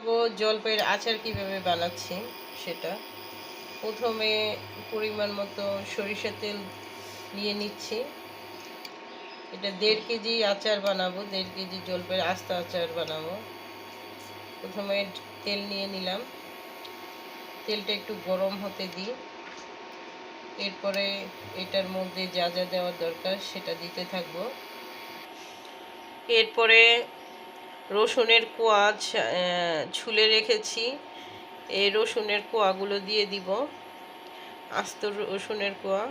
দেখাবো জলপাইয়ের আচার কীভাবে বানাচ্ছি সেটা। প্রথমে পরিমাণ মতো সরিষা তেল নিয়ে নিচ্ছি। এটা দেড় কেজি আচার বানাবো, দেড় কেজি জলপাইয়ের আস্তা আচার বানাবো। প্রথমে তেল নিয়ে নিলাম। তেলটা একটু গরম হতে দিই। এরপরে এটার মধ্যে যা যা দেওয়ার দরকার সেটা দিতে থাকব। এরপরে রসুনের কোয়া ছুলে রেখেছি। এই রসুনের কোয়াগুলো দিয়ে দিব। আস্ত রসুনের কোয়া।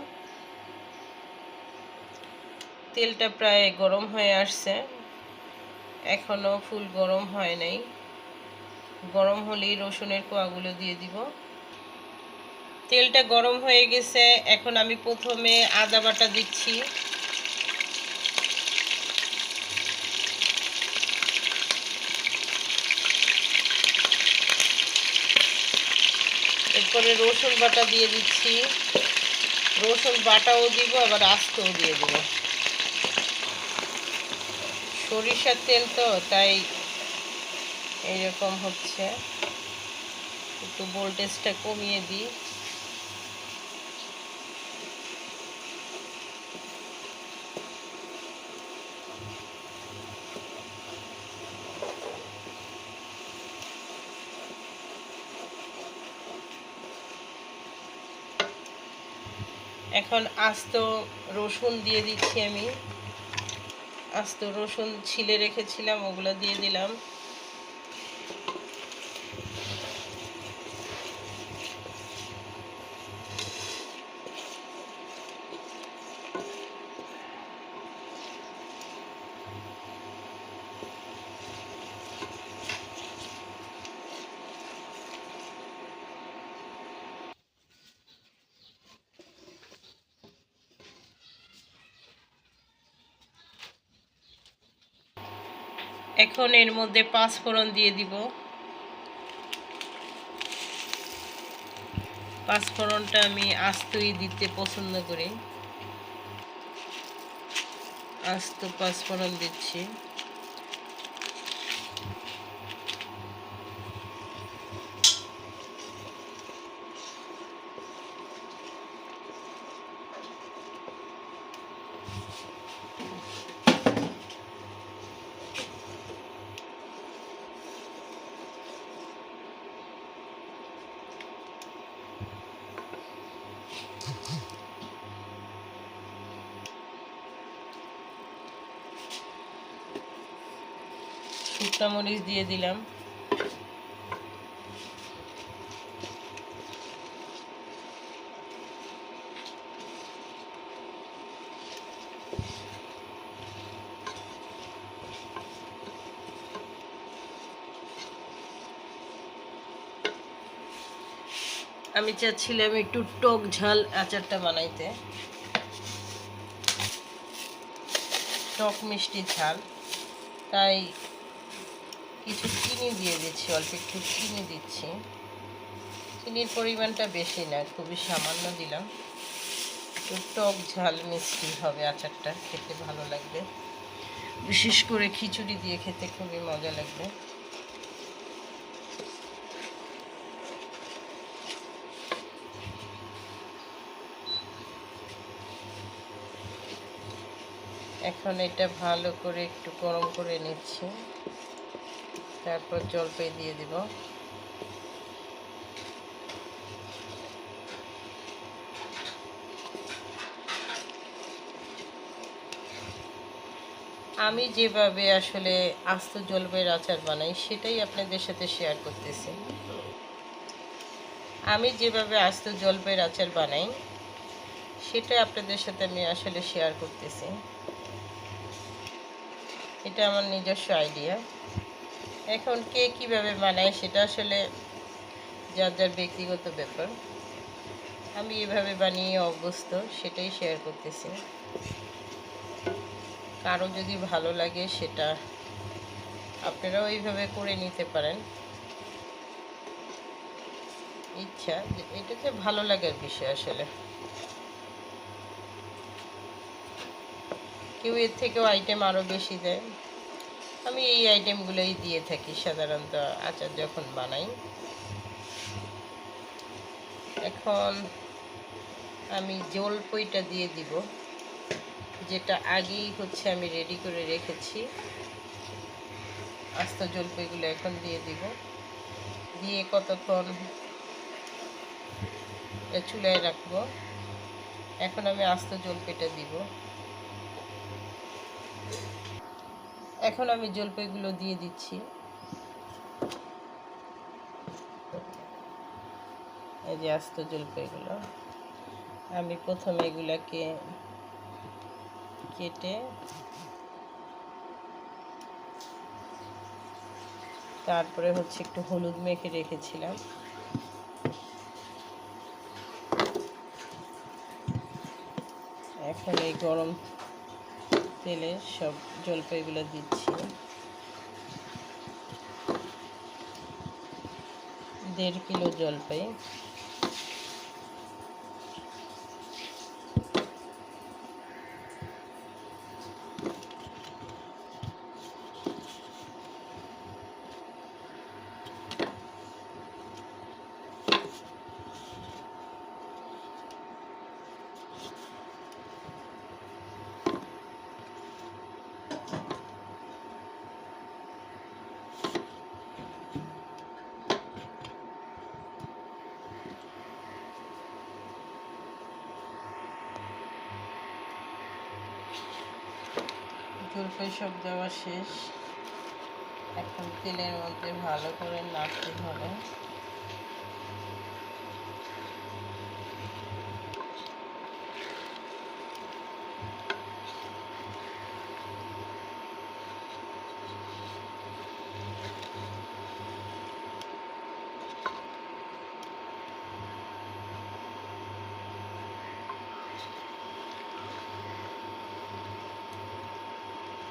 তেলটা প্রায় গরম হয়ে আসছে। এখনও ফুল গরম হয় নাই। গরম হলেই রসুনের কোয়াগুলো দিয়ে দিব। তেলটা গরম হয়ে গেছে। এখন আমি প্রথমে আদা বাটা দিচ্ছি। এরপরে রসুন বাটা দিয়ে দিচ্ছি। রসুন বাটাও দিব, আবার আস্তেও দিয়ে দেব। সরিষার তেল তো, তাই এইরকম হচ্ছে। একটু ভোল্টেজটা কমিয়ে দিই। এখন আস্ত রসুন দিয়ে দিচ্ছি আমি। আস্ত রসুন ছিলে রেখেছিলাম ওগুলো দিয়ে দিলাম। এখন এর মধ্যে পাঁচ ফোড়ন দিয়ে দিব। পাঁচ ফোড়নটা আমি আস্তই দিতে পছন্দ করি। আস্ত পাঁচ ফোড়ন দিচ্ছি। মরিচ দিয়ে দিলাম। আমি চাচ্ছিলাম একটু টক ঝাল আচারটা বানাইতে। টক মিষ্টি ঝাল। তাই কিছু চিনি দিয়ে দিচ্ছি, অল্প একটু চিনি দিচ্ছি। চিনির পরিমাণটা বেশি না, খুবই সামান্য দিলাম। একটু টক ঝাল মিষ্টি হবে আচারটা, খেতে ভালো লাগবে। বিশেষ করে খিচুড়ি দিয়ে খেতে খুবই মজা লাগবে। এখন এটা ভালো করে একটু গরম করে নিচ্ছি। তারপর জলপাই দিয়ে দিব। আমি যেভাবে আসলে আস্ত জলপাইয়ের আচার বানাই, সেটাই আপনাদের সাথে শেয়ার করতেছি। আমি যেভাবে আস্ত জলপাইয়ের আচার বানাই, সেটা আপনাদের সাথে আমি আসলে শেয়ার করতেছি। এটা আমার নিজস্ব আইডিয়া এখন কে কীভাবে বানায় সেটা আসলে যার যার ব্যক্তিগত ব্যাপার। আমি এভাবে বানিয়ে অভ্যস্ত, সেটাই শেয়ার করতেছি। কারও যদি ভালো লাগে সেটা আপনারাও এইভাবে করে নিতে পারেন। ইচ্ছা, এটাতে ভালো লাগার বিষয় আসলে। কেউ এর থেকেও আইটেম আরও বেশি দেয়। আমি এই আইটেমগুলোই দিয়ে থাকি সাধারণত আচার যখন বানাই। এখন আমি জলপইটা দিয়ে দিব, যেটা আগেই হচ্ছে আমি রেডি করে রেখেছি। আস্ত জলপাইগুলো এখন দিয়ে দিব। দিয়ে কতক্ষণ চুলায় রাখব। এখন আমি আস্ত জলপাইটা দিব। এখন আমি জলপাইগুলো দিয়ে দিচ্ছি। এই যে আস্ত জলপাইগুলো। আমি প্রথমে এগুলাকে কেটে তারপরে হচ্ছে একটু হলুদ মেখে রেখেছিলাম। এখন এই গরম তেলে সব জলপাইগুলো দিচ্ছি। দেড় কিলো জলপাই। জলপাই সব দেওয়া শেষ। এখন তেলের মধ্যে ভালো করে নাড়তে হবে।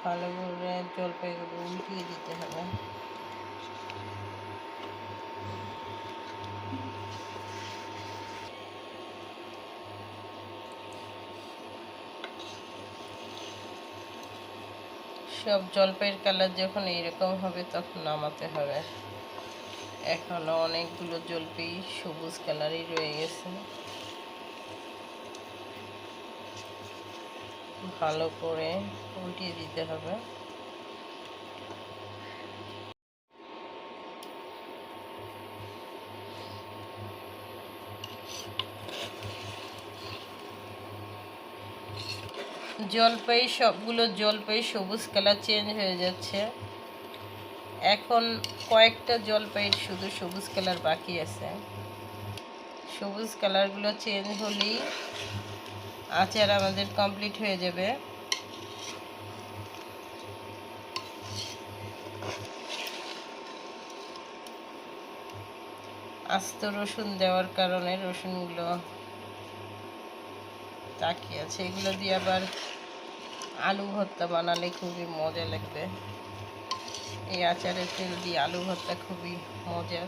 ভালো করে জলপাইগুলো উল্টিয়ে দিতে হবে। সব জলপাইয়ের কালার যখন এইরকম হবে তখন নামাতে হবে। এখনও অনেকগুলো জলপাই সবুজ কালারই রয়ে গেছে। ভালো করে উল্টিয়ে দিতে হবে। জলপাই সবগুলো জলপাই সবুজ কালার চেঞ্জ হয়ে যাচ্ছে। এখন কয়েকটা জলপাই শুধু সবুজ কালার বাকি আছে। সবুজ কালারগুলো চেঞ্জ হলেই আচার আমাদের কমপ্লিট হয়ে যাবে। আস্ত রসুন দেওয়ার কারণে রসুনগুলো তাকিয়ে আছে। এগুলো দিয়ে আবার আলু ভর্তা বানালে খুবই মজা লাগবে। এই আচারের তেল দিয়ে আলু ভর্তা খুবই মজার।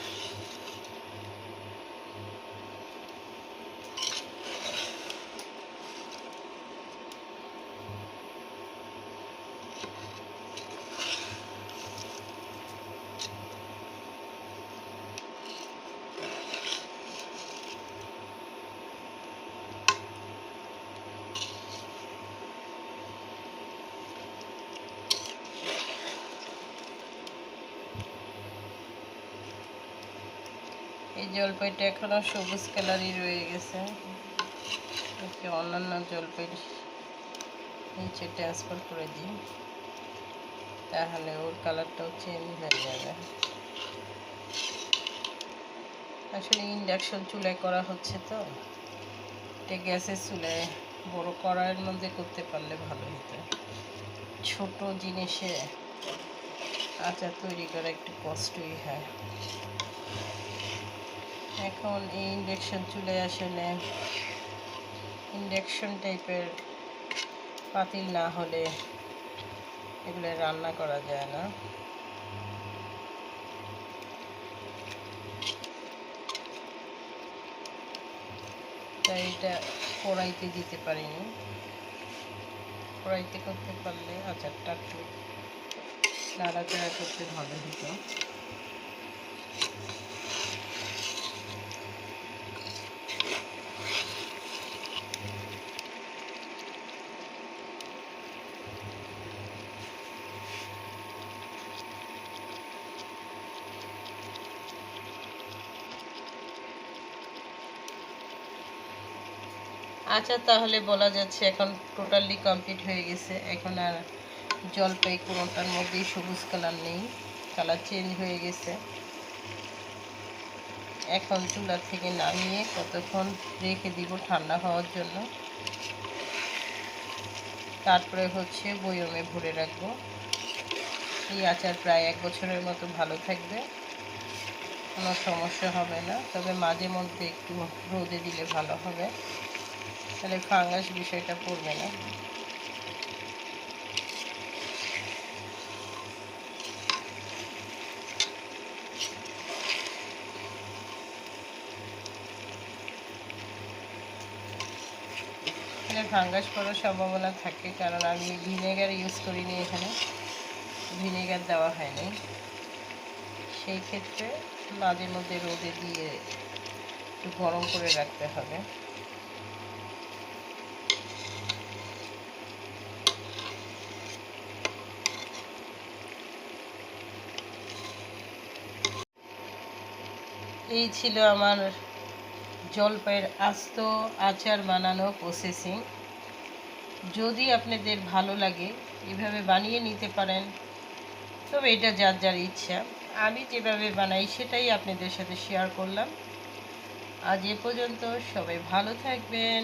জলপাইটা এখনও সবুজ কালারই রয়ে গেছে। অন্যান্য জলপাই নিচে ট্রান্সফার করে দিই। তাহলে ওর কালারটাও চেঞ্জ হয়ে যাবে। আসলে ইন্ডাকশন চুলায় করা হচ্ছে তো। এটা গ্যাসের চুলায় বড় কড়াইয়ের মধ্যে করতে পারলে ভালো হতো। ছোট জিনিসে আচার তৈরি করা একটু কষ্টই হয়। এখন এই ইন্ডাকশন চুলে আসলে ইন্ডাকশন টাইপের পাতিল না হলে এগুলো রান্না করা যায় না। তাই এটা কড়াইতে দিতে পারিনি। কড়াইতে করতে পারলে আচারটা একটু নাড়াচাড়া করতে ভালো হতো। আচ্ছা তাহলে বলা যাচ্ছে এখন টোটালি কমপ্লিট হয়ে গেছে। এখন আর জলপাই কোনোটার মধ্যেই সবুজ কালার নেই। কালার চেঞ্জ হয়ে গেছে। এখন চুলা থেকে নামিয়ে কতক্ষণ রেখে দিব ঠান্ডা হওয়ার জন্য। তারপরে হচ্ছে বয়মে ভরে রাখব। এই আচার প্রায় এক বছরের মতো ভালো থাকবে। কোনো সমস্যা হবে না। তবে মাঝে মধ্যে একটু রোদে দিলে ভালো হবে। তাহলে ফাঙ্গাস বিষয়টা পড়বে না। ফাঙ্গাস পড়ার সম্ভাবনা থাকে, কারণ আমি ভিনেগার ইউজ করিনি এখানে। ভিনেগার দেওয়া হয়নি। সেই ক্ষেত্রে মাঝে মধ্যে রোদে দিয়ে একটু গরম করে রাখতে হবে। এই ছিল আমার জলপাইয়ের আস্ত আচার বানানো প্রসেসিং যদি আপনাদের ভালো লাগে, এভাবে বানিয়ে নিতে পারেন, তবে এটা যার যার ইচ্ছা। আমি যেভাবে বানাই, সেটাই আপনাদের সাথে শেয়ার করলাম। আজ এ পর্যন্ত সবাই ভালো থাকবেন।